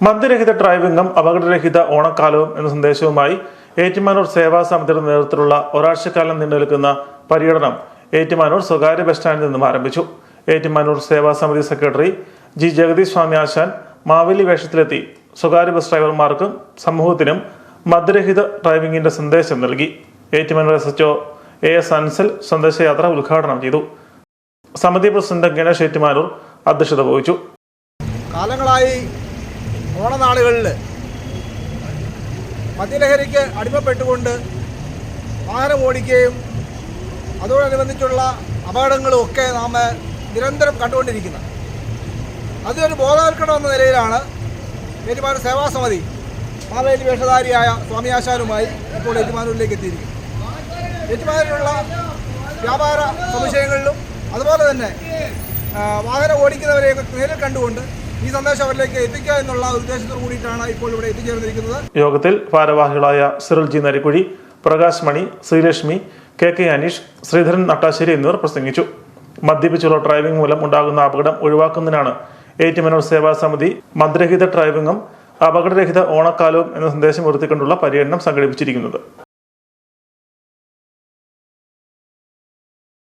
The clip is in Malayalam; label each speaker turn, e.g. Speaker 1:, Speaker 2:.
Speaker 1: മദ്യരഹിത ഡ്രൈവിംഗും അപകടരഹിത ഓണക്കാലവും എന്ന സന്ദേശവുമായി ഏറ്റുമാനൂർ സേവാ സമിതിയുടെ നേതൃത്വത്തിലുള്ള ഒരാഴ്ചക്കാലം നീണ്ടു നിൽക്കുന്ന പര്യടനം ഏറ്റുമാനൂർ സ്വകാര്യ ബസ് സ്റ്റാൻഡിൽ നിന്നും ആരംഭിച്ചു. ഏറ്റുമാനൂർ സേവാ സമിതി സെക്രട്ടറി ജി ജഗദീഷ് സ്വാമി ആശാൻ മാവേലി വേഷത്തിലെത്തി. സ്വകാര്യ ബസ് ഡ്രൈവർമാർക്കും സമൂഹത്തിനും മദ്യരഹിത ഡ്രൈവിംഗിന്റെ സന്ദേശം നൽകി. Ettumanoor S H O A S Ansal സന്ദേശയാത്ര ഉദ്ഘാടനം ചെയ്തു. സമിതി പ്രസിഡന്റ് ഗണേഷ് ഏറ്റുമാനൂർ അധ്യക്ഷത വഹിച്ചു.
Speaker 2: കാലങ്ങളായി ഓണനാളുകളിൽ മദ്യലഹരിക്ക് അടിമപ്പെട്ടുകൊണ്ട് വാഹനം ഓടിക്കുകയും അതോടനുബന്ധിച്ചുള്ള അപകടങ്ങളും ഒക്കെ നാം നിരന്തരം കണ്ടുകൊണ്ടിരിക്കുന്നത്. അതൊരു ബോധവൽക്കരണം എന്ന നിലയിലാണ് ഏറ്റുമാനൂർ സേവാ സമിതി മാവേലി വേഷധാരിയായ സ്വാമി ആശാനുമായി ഇപ്പോൾ ഏറ്റുമാനൂരിലേക്ക് എത്തിയിരിക്കുന്നത്. ഏറ്റുമാനൂരിലുള്ള വ്യാപാര സമുച്ചയങ്ങളിലും അതുപോലെ തന്നെ വാഹനം ഓടിക്കുന്നവരെയൊക്കെ നേരിൽ കണ്ടുകൊണ്ട് ഈ സന്ദേശം അവരിലേക്ക് എത്തിക്കുക എന്നുള്ള ഉദ്ദേശത്തോടു കൂടിയിട്ടാണ് ഇപ്പോൾ ഇവിടെ എത്തിച്ചേർന്നിരിക്കുന്നത്.
Speaker 1: യോഗത്തിൽ ഭാരവാഹികളായ Cyril G Narikkuzhi Prakash Mani Sreelakshmi K K Aneesh Sreedharan Nattassery എന്നിവർ പ്രസംഗിച്ചു. മദ്യപിച്ചുള്ള ഡ്രൈവിംഗ് മൂലം ഉണ്ടാകുന്ന അപകടം ഒഴിവാക്കുന്നതിനാണ് ഏറ്റുമാനൂർ സേവാ സമിതി മദ്രഹിത ഡ്രൈവിംഗും അപകടരഹിത ഓണക്കാലവും എന്ന സന്ദേശം ഉയർത്തിക്കൊണ്ടുള്ള പര്യടനം സംഘടിപ്പിച്ചിരിക്കുന്നത്.